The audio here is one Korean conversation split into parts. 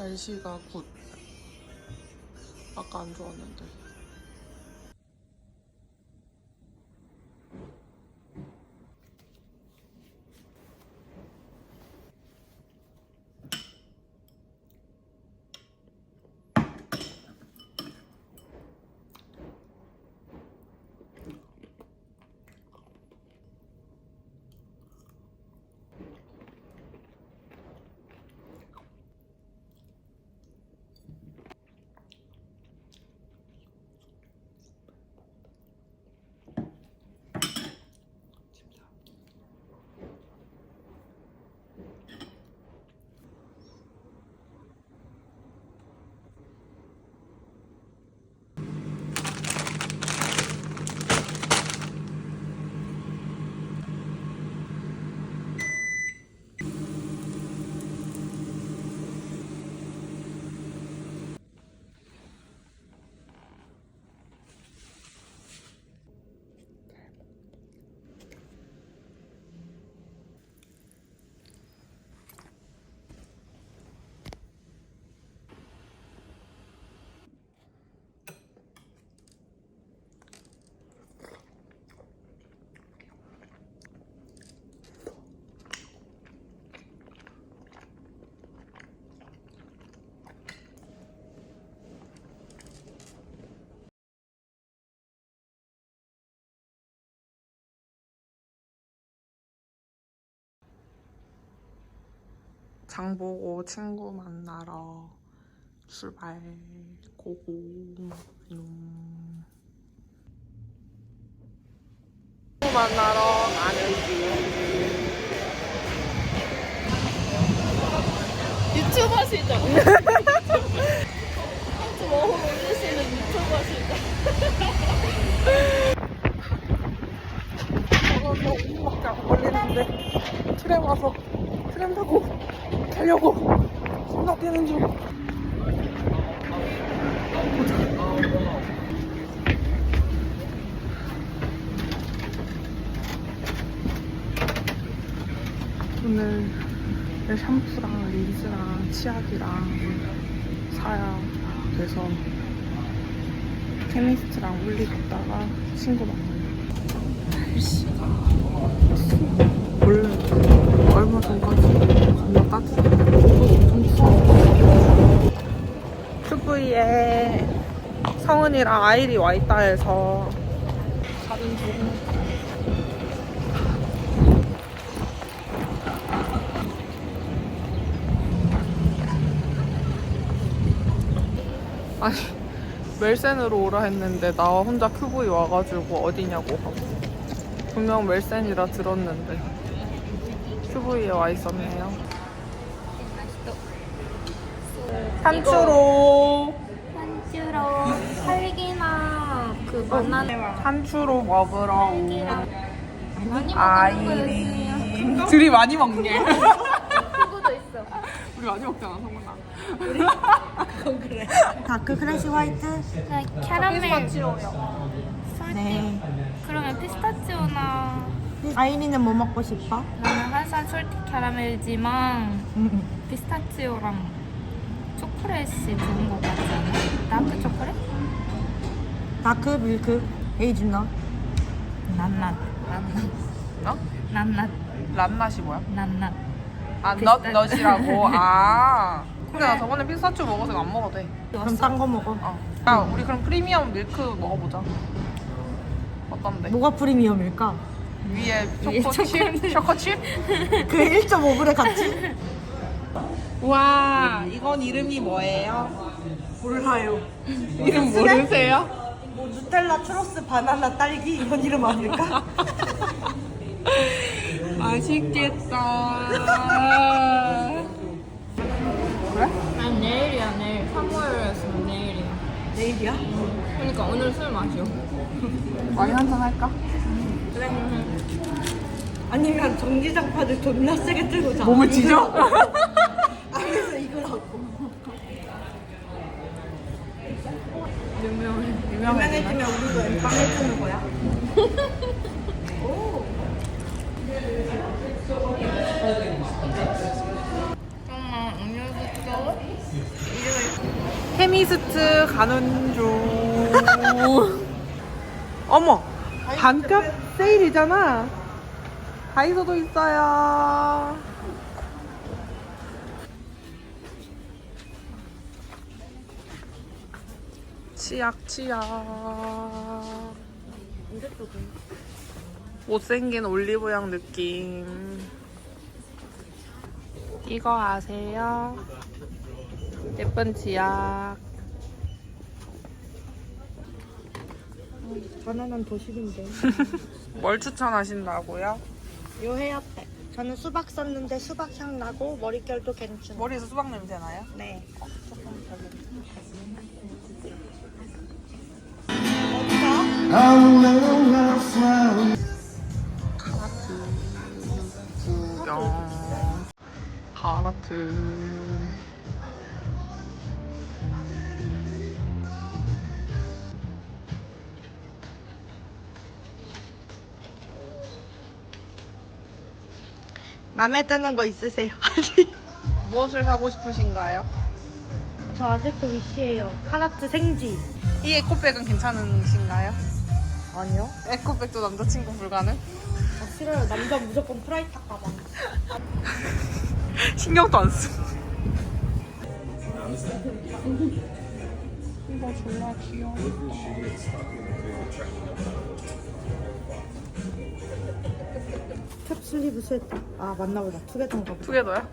날씨가 굿. 아까 안 좋았는데. 장 보고 친구 만나러 출발 고고 음. 친구 만나러 가는 길 유튜버 시죠? 너무 올리시는 유튜버 시죠? 저는 5분밖에 안 걸리는데 트램 와서 트램 타고 가려고 겁나 뛰는 중. 오늘 내 샴푸랑 린스랑 치약이랑 사야 돼서 케미스트랑 울리 갔다가 친구 만나요. 날씨가 원래 얼마 전까지 성은이랑 아이리 와있다 해서. 가는 중. 아니 멜센으로 오라 했는데 나 혼자 큐브이 와가지고 어디냐고. 하고 분명 멜센이라 들었는데. 큐브이에 와 있었네요. 산추로 한주로 딸기나 그 바나나 산추로 먹으러 온 많이 아이리 둘이 많이 먹네 그거도 있어 우리 많이 먹잖아 성훈아 다크 클래식 화이트? 네, 캐러멜 피스타치오요 네. 그러면 피스타치오나 아이리는 뭐 먹고 싶어? 나는 한산 솔티 캐러멜이지만 피스타치오랑 초콜릿이 좋은 것 같지 않아? 다크 초콜릿? 다크 밀크 헤이즐넛 낫낫 낫낫 어? 낫낫 란낫이 뭐야? 낫낫 아, 비슷한- 넛, 넛이라고? 아. 근데 나 저번에 피스타치오 먹어서 이거 안 먹어도 돼. 그럼 딴 거 먹어 어. 야, 우리 그럼 프리미엄 밀크 먹어보자. 어떤데? 뭐가 프리미엄일까? 위에 위에 초코칩? 초코칩? 그 1.5불에 같이? 와, 이건 이름이 뭐예요? 몰라요 이름 모르세요? 뭐 누텔라, 트로스, 바나나, 딸기 이런 이름 아닐까? 맛있겠다. 그래? 아니 내일이야 내일 3월이었으면 내일이야 내일이야? 그러니까 오늘 술 마셔 와인 한잔 할까? 아니면 전기장판을 존나 세게 들고 자 몸을 찢어? 안에서 이걸 하고 유명해 유명해지면 우리도 엠빵 해주는 거야? 잠깐만 음료수 줘 케미스트 가는 중. 어머, 반값 세일이잖아. 다이소도 있어요. 치약, 치약. 못생긴 올리브영 느낌. 이거 아세요? 예쁜 치약. 바나나는 더 싫은데. 뭘 추천하신다고요? 요 헤어팩. 저는 수박 썼는데 수박 향 나고 머릿결도 괜찮아. 머리에서 수박 냄새 나요? 네. 가라트. 마음에 드는 거 있으세요? 무엇을 사고 싶으신가요? 저 아직도 위시해요. 카라트 생지. 이 에코백은 괜찮으신가요? 아니요. 에코백도 남자친구 불가능? 아, 싫어요. 남자 무조건 프라이탁 가방. 신경도 안 쓰. 이거 졸라 귀여워. 캡슬리브 스웨터. 아 맞나 보다. 투게더인가 보다. 투게더야?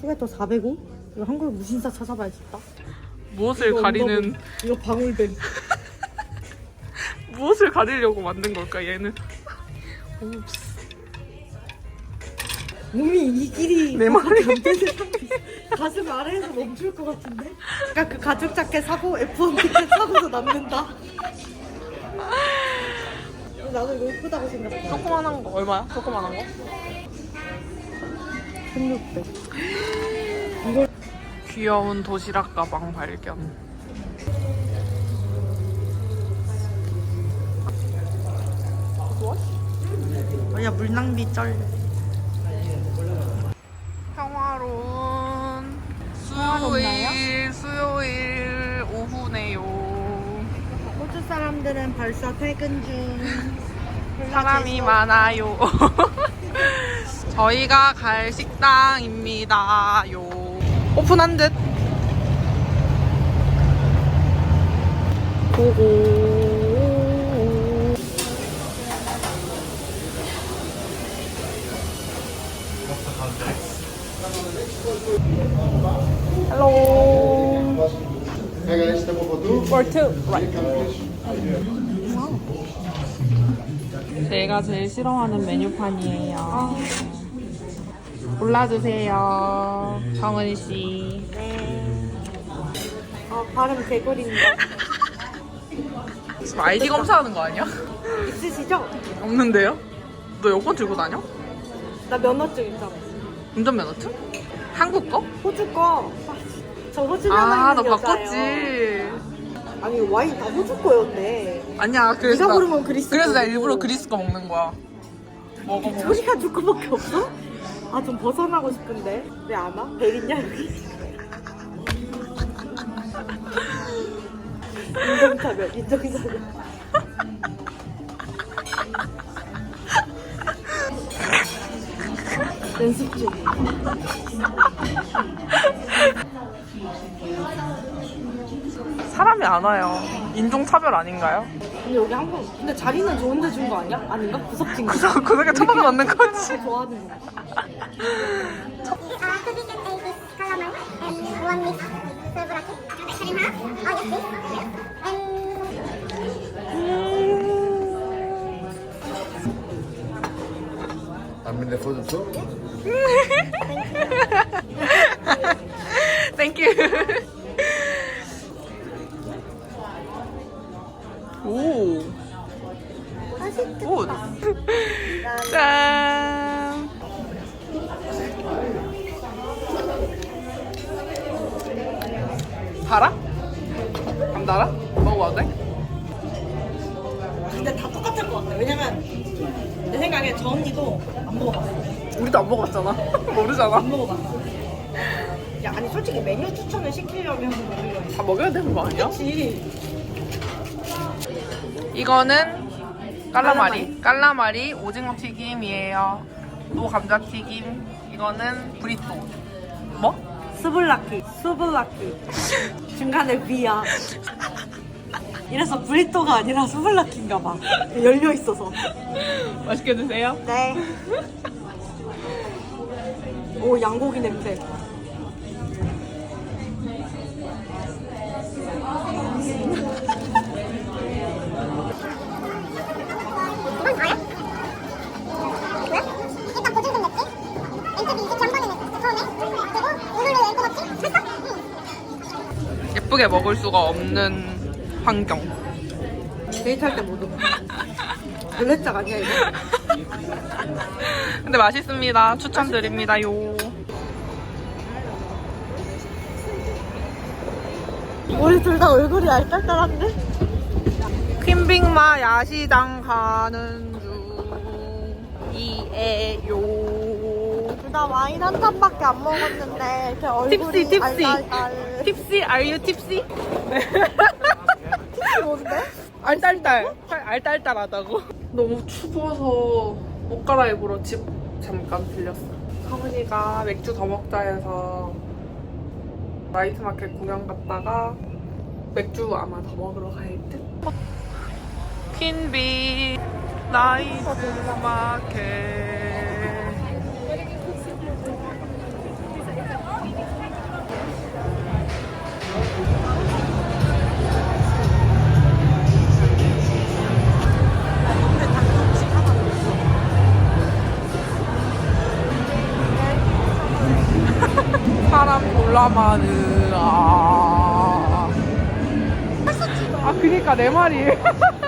투게더 405? 이거 한국에 무신사 찾아봐야겠다. 무엇을 이거 가리는 엉덩이. 이거 방울뱀. 무엇을 가리려고 만든 걸까 얘는? 옵스. 몸이 이 길이 내 말이. 가슴 아래에서 멈출 것 같은데? 그러니까 그 가죽 자켓 사고 F1 티켓 사고서 남는다. 나도 이거 예쁘다고 생각해. 조그만한 거 얼마야? 조그만한 거? 1600. 귀여운 도시락 가방 발견. 아니야 물 낭비 쩔. 평화로운? 수요일 수요일 오후네요. 호주 사람들은 벌써 퇴근 중. 사람이 많아요. 저희가 갈 식당입니다요. 오픈한 듯. 고고. For two, right. 제가 제일 싫어하는 메뉴판이에요. 골라주세요, 정은 씨. 네. 아 발음 개구리인가? 지금 아이디 검사하는 거 아니야? 있으시죠? 없는데요? 너 여권 들고 다녀? 나 면허증 있잖아. 운전면허증? 한국 거? 호주 거. 아, 저 호주 면허 아, 너 있는 여자예요. 바꿨지. 아니 와인 다 호주 거였네. 아니야, 그래서 네가 나, 고른 건 그리스 그래서 나 거고. 일부러 그리스 거 먹는 거야. 먹어보고 소리가 조금밖에 없어? 아 좀 벗어나고 싶은데 왜 안 와? 벨 있냐 여기? 인정차별 인정차별 연습 중 와요. 인종차별 아닌가요? 근데 여기 한국 근데 자리는 좋은데 준 거 아니야? 아닌가? 구석진가? 구석, 구석에 처박아 놓는 거지. 좋아하는 거 we get a this calamari 오. 오. 짠. 달아? 안 달아? 먹어봐도 돼? 근데 다 똑같을 것 같아 왜냐면 내 생각에 저 언니도 안 먹어봤어 우리도 안 먹었잖아. 모르잖아. 안 먹어봤어 야, 아니 솔직히 메뉴 추천을 시키려면 해. 다 먹여야 되는 거 아니야? 그치. 이거는 깔라마리. 깔라마리 오징어 튀김이에요. 또 감자 튀김. 이거는 브리또. 뭐? 스블라키, 스블라키. 중간에 비야. 이래서 브리또가 아니라 스블라키인가 봐. 열려 있어서. 맛있게 드세요. 네. 오, 양고기 냄새. 예쁘게 먹을 수가 없는 환경. 데이트할 때 모두. 블랙짝 아니야, 이거? 근데 맛있습니다. 추천드립니다요. 우리 둘 다 얼굴이 알딸딸한데? 퀸빅마 야시장 가는 중이에요. 둘다 와인 한 잔밖에 안 먹었는데 이렇게 얼굴이 팁시, 팁시. 알딸딸. 팁시, are you tipsy? 팁시 뭔데? 알딸딸. 알딸딸하다고. 너무 추워서 옷 갈아입으러 집 잠깐 들렸어. 서은이가 맥주 더 먹자 해서 나이트 마켓 구경 갔다가 맥주 아마 더 먹으러 갈 듯. 퀸비 나이트 마켓. 졸라 많으 아. 아 그니까 내 말이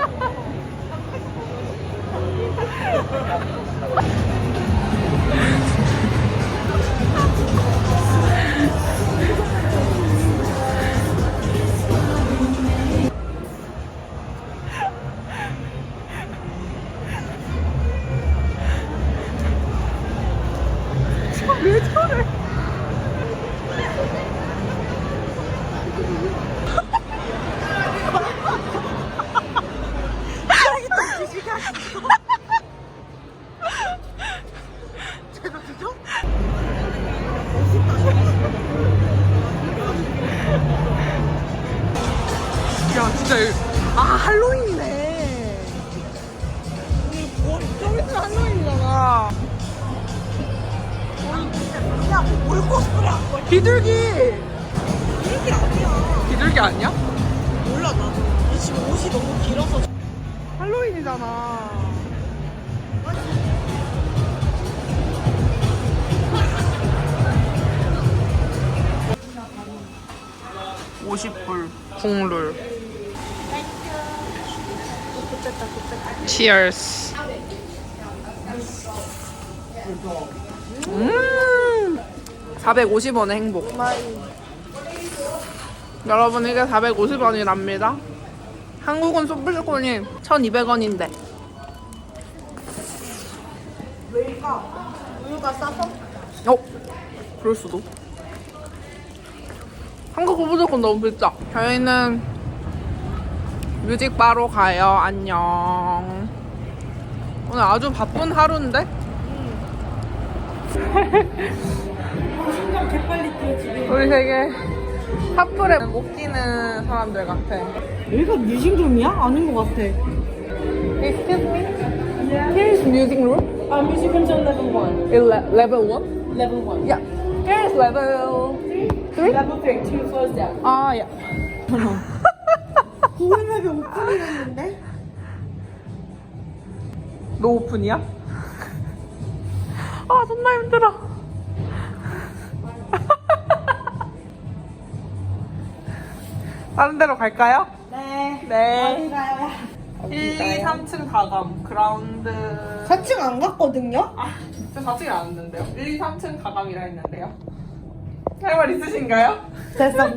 비둘기 이게 아니야. 비둘기 아니야? 몰라, 나도. 이 지금 옷이 너무 길어서. 할로윈이잖아 (50불) 국룰 Cheers 음 450원의 행복 여러분 이게 450원이랍니다 한국은 소프트콘이 1200원인데 왜일까? 우유가 싸서? 어? 그럴 수도. 한국 무조건 너무 비싸. 저희는 뮤직바로 가요. 안녕. 오늘 아주 바쁜 하루인데? 개빨리 뛰어, 지금. 우리 되게 핫플에 못 끼는 사람들 같아. 여기가 뮤직룸이야? 아닌 것 같아. Excuse me? Here is music room. 아, 뮤직룸 전 레벨 1. Ele- level 1? 레벨 1. Yeah. Here is level 3? 레벨 3, 2 close down. 아, yeah. 맵에 오픈이랬는데? 너 오픈이야? 아 존나 힘들어 다른 데로 갈까요? 네. 네 어디 가요? 1, 2, 3층 가감 그라운드 4층 안 갔거든요? 아, 저 4층에 안 왔는데요 1, 2, 3층 가감이라 했는데요 할 말 있으신가요? 됐어.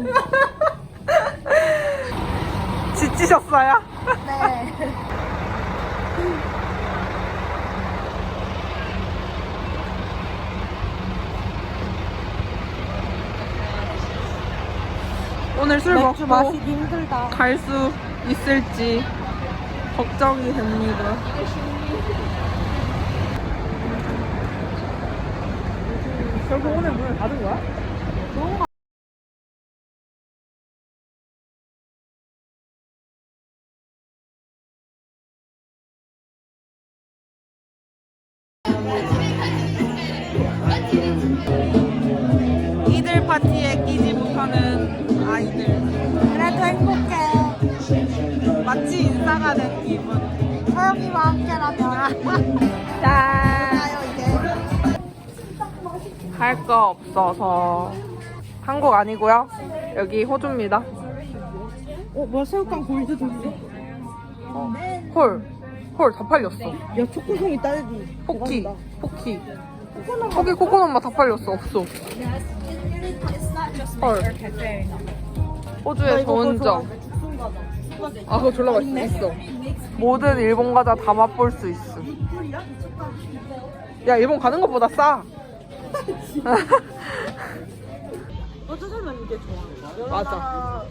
지치셨어요? 네. 오늘 술 맥주 먹고 마시기 힘들다. 갈 수 있을지 걱정이 됩니다. 결국 오늘 문을 닫은 거야? 이들 파티에 서영이와 함께라면. 짠! 아요 이제. 할 거 없어서 한국 아니고요. 여기 호주입니다. 어 뭐야 새우깡 골드도 있어. 헐, 헐 다 팔렸어. 야 초코송이 딸기. 포키, 대박이다. 포키. 거기 코코넛 맛 다 팔렸어. 없어. 헐. 나 호주의. 좋아하는데 죽순 과자. 아 그거 졸라 맛있어. 있어. 모든 일본 과자 다 맛볼 수 있어. 야 일본 가는 것보다 싸. 어쩌 살면 이게 좋아. 맞아.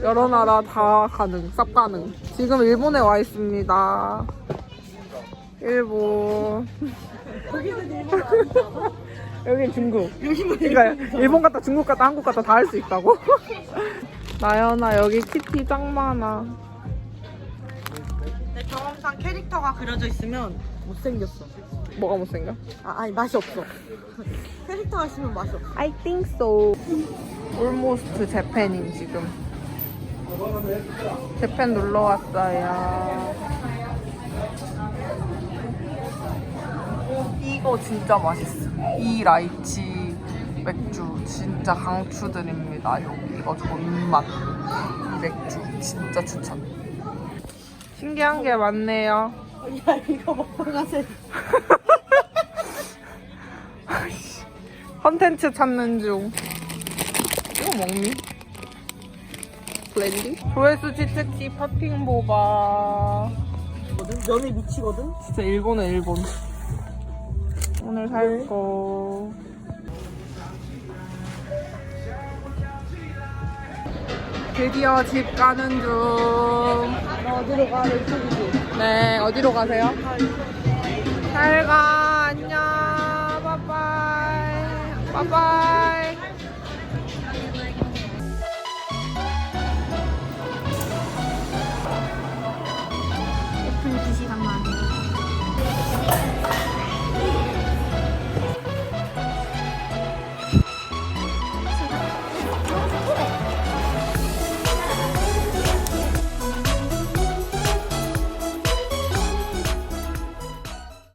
여러 나라 다 가능, 쌉 가능. 지금 일본에 와 있습니다. 일본. 거기는 일본 아니잖아. 여기 중국. 그러니까 일본 갔다 중국 갔다 한국 갔다 다 할 수 있다고. 나연아 여기 키티 짱 많아. 내 경험상 캐릭터가 그려져 있으면 못생겼어. 뭐가 못생겨? 아, 아니 맛이 없어. 캐릭터가 있으면 맛이 없어. I think so. Almost 재팬인 지금. 재팬 놀러 왔어요. 이거 진짜 맛있어. 이 라이치 맥주 진짜 강추드립니다. 여기 이거 존맛. 이 맥주 진짜 추천. 신기한 게 많네요. 야 이거 먹방 하세요. 컨텐츠 찾는 중. 이거 먹니? 블렌디? 조회수 치트키 팥핑 보바. 면이 미치거든. 진짜 일본은 일본. 오늘 살 거. 드디어 집 가는 중. 나 어디로 가? 네, 어디로 가세요? 잘 가. 안녕. 빠빠이. 빠빠이.